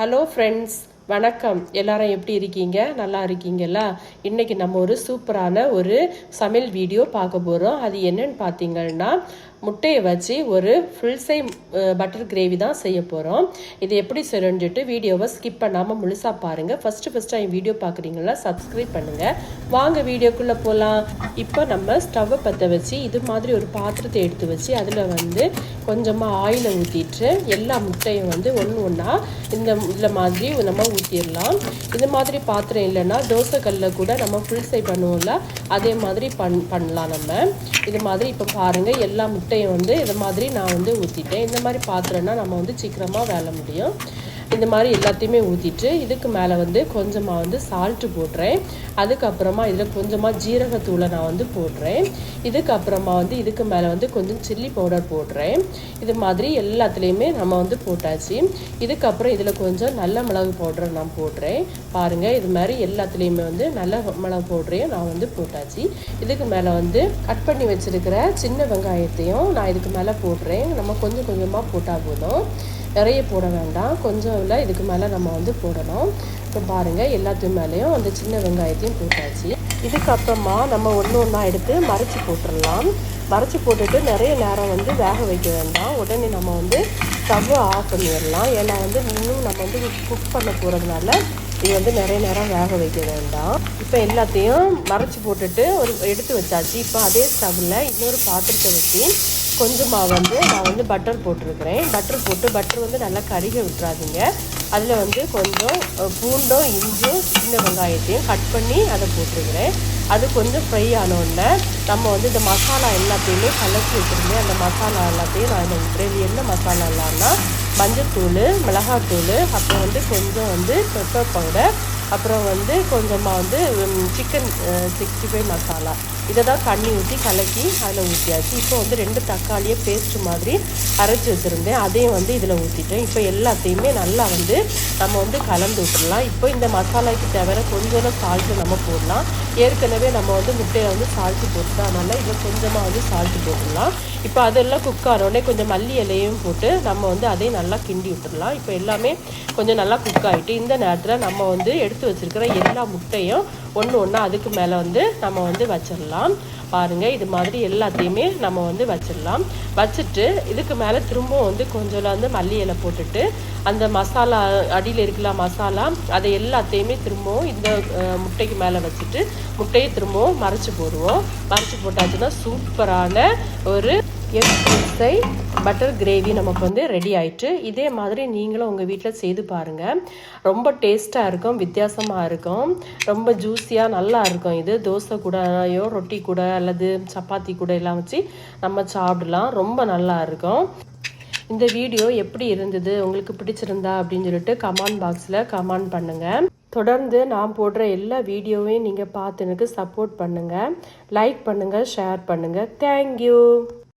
Hello friends வணக்கம். எல்லாரும் எப்படி இருக்கீங்க? நல்லா இருக்கீங்களா? இன்றைக்கி நம்ம ஒரு சூப்பரான ஒரு சமையல் வீடியோ பார்க்க போகிறோம் அது என்னன்னு பார்த்தீங்கன்னா முட்டையை வச்சு ஒரு ஃபுல் சை பட்டர் கிரேவி தான் செய்ய போகிறோம் இது எப்படி செய்யணுன்ட்டு வீடியோவை ஸ்கிப் பண்ணாமல் முழுசாக பாருங்கள் ஃபஸ்ட்டு ஃபஸ்ட்டு என் வீடியோ பார்க்குறீங்களா சப்ஸ்கிரைப் பண்ணுங்கள் வாங்க வீடியோக்குள்ளே போகலாம் இப்போ நம்ம ஸ்டவ்வை பற்ற வச்சு இது மாதிரி ஒரு பாத்திரத்தை எடுத்து வச்சு அதில் வந்து கொஞ்சமாக ஆயிலை ஊற்றிட்டு எல்லா முட்டையும் வந்து ஒன்று ஒன்றா இந்த இதில் மாதிரி நம்ம ஊற்றிடலாம் இந்த மாதிரி பாத்திரம் இல்லைன்னா தோசை கல்லில் கூட நம்ம ஃபுல் சை பண்ணுவோம்ல அதே மாதிரி பண் பண்ணலாம் நம்ம. இது மாதிரி இப்போ பாருங்கள் எல்லா முட்டையும் வந்து இது மாதிரி நான் வந்து ஊற்றிட்டேன் இந்த மாதிரி பாத்திரம்னா நம்ம வந்து சீக்கிரமாக வேலை முடியும். இந்த மாதிரி எல்லாத்தையுமே ஊற்றிட்டு இதுக்கு மேலே வந்து கொஞ்சமாக வந்து சால்ட்டு போடுறேன். அதுக்கப்புறமா இதில் கொஞ்சமாக ஜீரகத்தூளை நான் வந்து போடுறேன். இதுக்கப்புறமா வந்து இதுக்கு மேலே வந்து கொஞ்சம் சில்லி பவுடர் போடுறேன். இது மாதிரி எல்லாத்துலேயுமே நம்ம வந்து போட்டாச்சு. இதுக்கப்புறம் இதில் கொஞ்சம் நல்ல மிளகு பவுடரை நான் போடுறேன். பாருங்கள் இது மாதிரி எல்லாத்துலேயுமே வந்து நல்ல மிளகு பவுடரையும் நான் வந்து போட்டாச்சு. இதுக்கு மேலே வந்து கட் பண்ணி வச்சுருக்கிற சின்ன வெங்காயத்தையும் நான் இதுக்கு மேலே போடுறேன். நம்ம கொஞ்சம் கொஞ்சமாக போட்டால் போதும். நிறைய போட வேண்டாம். கொஞ்சம் இல்லை இதுக்கு மேலே நம்ம வந்து போடணும். இப்போ பாருங்கள் எல்லாத்து மேலேயும் அந்த சின்ன வெங்காயத்தையும் போட்டாச்சு. இதுக்கப்புறமா நம்ம ஒன்று ஒன்றா எடுத்து மறைச்சி போட்டுடலாம் மறைச்சி போட்டுட்டு நிறைய நேரம் வந்து வேக வைக்க வேண்டாம். உடனே நம்ம வந்து ஸ்டவ் ஆஃப் பண்ணிடலாம். ஏன்னா வந்து இன்னும் நம்ம வந்து குக் பண்ண போகிறதுனால இது வந்து நிறைய நேரம் வேக வைக்க வேண்டாம். இப்போ எல்லாத்தையும் மறைச்சி போட்டுட்டு ஒரு எடுத்து வச்சாச்சு. இப்போ அதே ஸ்டவ்வில் இன்னொரு பாத்திரத்தை வச்சு கொஞ்சமாக வந்து நான் வந்து பட்டர் போட்டிருக்கிறேன். பட்டர் போட்டு பட்டர் வந்து நல்லா கருக விட்டுறாதீங்க. அதில் வந்து கொஞ்சம் பூண்டும் இஞ்சும் சின்ன வெங்காயத்தையும் கட் பண்ணி அதை போட்டிருக்கிறேன். அது கொஞ்சம் ஃப்ரை ஆனோடனே நம்ம வந்து இந்த மசாலா எல்லாத்தையுமே கலக்கி வச்சுருந்தேன் அந்த மசாலா எல்லாத்தையும் நான் இதில் விட்டுறேன் இது என்ன மசாலா எல்லாம்னா மஞ்சத்தூள் மிளகாத்தூள் அப்புறம் வந்து கொஞ்சம் வந்து பெப்பர் பவுடர் அப்புறம் வந்து கொஞ்சமாக வந்து சிக்கன் சிக்ஸ்டி ஃபைவ் மசாலா. இதை தான் தண்ணி ஊற்றி கலக்கி அதில் ஊற்றியாச்சு இப்போ வந்து ரெண்டு தக்காளியை பேஸ்ட்டு மாதிரி அரைச்சி வச்சுருந்தேன். அதையும் வந்து இதில் ஊற்றிட்டேன் இப்போ எல்லாத்தையுமே நல்லா வந்து நம்ம வந்து கலந்து விட்டுடலாம். இப்போ இந்த மசாலாவுக்கு தேவையான கொஞ்சம் சால்ட்டு நம்ம போடலாம். ஏற்கனவே நம்ம வந்து முட்டையில் வந்து சால்ட்டு போட்டுட்டோம் அதனால் இதில் கொஞ்சமாக வந்து சால்ட்டு போட்டுடலாம். இப்போ அதெல்லாம் குக் ஆனோடனே கொஞ்சம் மல்லி இலையும் போட்டு நம்ம வந்து அதையும் நல்லா கிண்டி விட்டுடலாம் இப்போ எல்லாமே கொஞ்சம் நல்லா குக் ஆகிட்டு இந்த நேரத்தில் நம்ம வந்து எடுத்து வச்சுருக்கிற எல்லா முட்டையும் ஒன்று ஒன்றா அதுக்கு மேலே வந்து நம்ம வந்து வச்சிடலாம் பாருங்கள் இது மாதிரி எல்லாத்தையுமே நம்ம வந்து வச்சிடலாம். வச்சுட்டு இதுக்கு மேலே திரும்பவும் வந்து கொஞ்சம் வந்து மல்லி இலை போட்டுட்டு அந்த மசாலா அடியில் இருக்கல மசாலா அதை எல்லாத்தையுமே திரும்பவும் இந்த முட்டைக்கு மேலே வச்சுட்டு முட்டையை திரும்பவும் மறைச்சி போடுவோம். மறைச்சி போட்டாச்சுன்னா சூப்பரான ஒரு எக் ஃப்ரை பட்டர் கிரேவி நமக்கு வந்து ரெடி ஆயிட்டு இதே மாதிரி நீங்களும் உங்கள் வீட்டில் செய்து பாருங்கள் ரொம்ப டேஸ்ட்டாக இருக்கும் வித்தியாசமாக இருக்கும். ரொம்ப ஜூஸியாக நல்லா இருக்கும் இது. தோசை கூடயோ ரொட்டி கூட அல்லது சப்பாத்தி கூட எல்லாம் வச்சு நம்ம சாப்பிடலாம். ரொம்ப நல்லா இருக்கும். இந்த வீடியோ எப்படி இருந்தது? உங்களுக்கு பிடிச்சிருந்தா அப்படின்னு சொல்லிட்டு கமெண்ட் பாக்ஸில் கமெண்ட் பண்ணுங்கள் தொடர்ந்து நான் போடுற எல்லா வீடியோவையும் நீங்கள் பார்த்து எனக்கு சப்போர்ட் பண்ணுங்கள் லைக் பண்ணுங்கள் ஷேர் பண்ணுங்கள் தேங்க்யூ